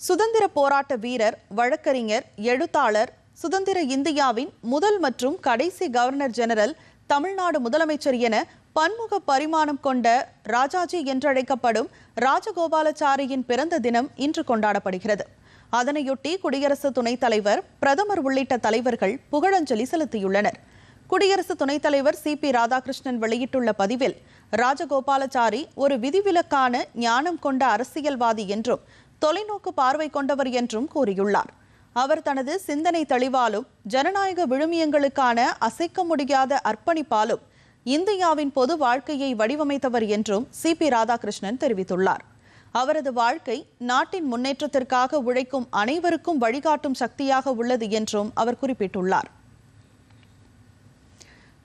சுதந்திர போராட்ட வீரர் வழக்கறிஞர் எழுத்தாளர் சுதந்திர இந்தியாவின் முதல் மற்றும் கடைசி கவர்னர் ஜெனரல் தமிழ்நாடு முதலமைச்சர் என பன்முக பரிமாணம் கொண்ட ராஜாஜி என்றழைக்கப்படும் ராஜகோபாலாச்சாரியின் பிறந்த தினம் இன்று கொண்டாடப்படுகிறது. அதனையொட்டி குடியரசு துணைத் தலைவர் பிரதமர் உள்ளிட்ட தலைவர்கள் புகழஞ்சலி செலுத்தியுள்ளனர். குடியரசு துணைத் தலைவர் சி. பி. ராதாகிருஷ்ணன் வெளியிட்டுள்ள பதிவில் ராஜகோபாலாச்சாரி ஒரு விதிவிலக்கான ஞானம் கொண்ட அரசியல்வாதி என்றும் தொலைநோக்கு பார்வை கொண்டவர் என்றும் கூறியுள்ளார். அவர் தனது சிந்தனை தெளிவாலும் ஜனநாயக விழுமியங்களுக்கான அசைக்க முடியாத அர்ப்பணிப்பாலும் இந்தியாவின் பொது வாழ்க்கையை வடிவமைத்தவர் என்றும் சி. பி. ராதாகிருஷ்ணன் தெரிவித்துள்ளார். அவரது வாழ்க்கை நாட்டின் முன்னேற்றத்திற்காக உழைக்கும் அனைவருக்கும் வழிகாட்டும் சக்தியாக உள்ளது என்றும் அவர் குறிப்பிட்டுள்ளார்.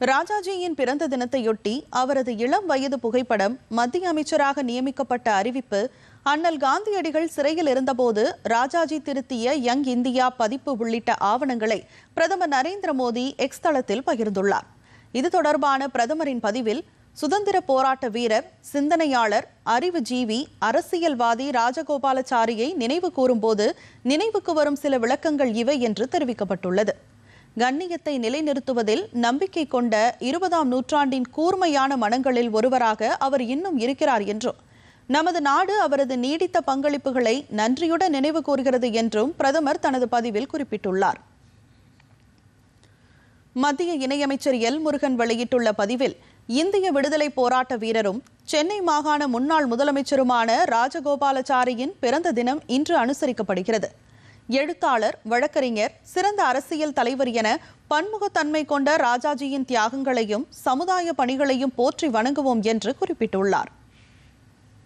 ராஜாஜியின் பிறந்த தினத்தையொட்டி அவரது இளம் வயது புகைப்படம் மத்திய அமைச்சராக நியமிக்கப்பட்ட அறிவிப்பு அண்ணல் காந்தியடிகள் சிறையில் இருந்தபோது ராஜாஜி திருத்திய யங் இந்தியா பதிப்பு உள்ளிட்ட ஆவணங்களை பிரதமர் நரேந்திர மோடி எக்ஸ் தளத்தில் பகிர்ந்துள்ளார். இது தொடர்பான பிரதமரின் பதிவில் சுதந்திர போராட்ட வீரர் சிந்தனையாளர் அறிவுஜீவி அரசியல்வாதி ராஜகோபாலாச்சாரியை நினைவு கூறும்போது நினைவுக்கு வரும் சில விளக்கங்கள் இவை என்று தெரிவிக்கப்பட்டுள்ளது. கண்ணியத்தை நிலைநிறுத்துவதில் நம்பிக்கை கொண்ட இருபதாம் நூற்றாண்டின் கூர்மையான மனங்களில் ஒருவராக அவர் இன்னும் இருக்கிறார் என்றும் நமது நாடு அவரது நீடித்த பங்களிப்புகளை நன்றியுடன் நினைவு கூறுகிறது என்றும் பிரதமர் தனது பதிவில் குறிப்பிட்டுள்ளார். மத்திய இணையமைச்சர் எல். முருகன் வெளியிட்டுள்ள பதிவில் இந்திய விடுதலை போராட்ட வீரரும் சென்னை மாகாண முன்னாள் முதலமைச்சருமான ராஜகோபாலாச்சாரியின் பிறந்த தினம் இன்று அனுசரிக்கப்படுகிறது. எழுத்தாளர் வழக்கறிஞர் சிறந்த அரசியல் தலைவர் என பன்முகத்தன்மை கொண்ட ராஜாஜியின் தியாகங்களையும் சமுதாய பணிகளையும் போற்றி வணங்குவோம் என்று குறிப்பிட்டுள்ளார்.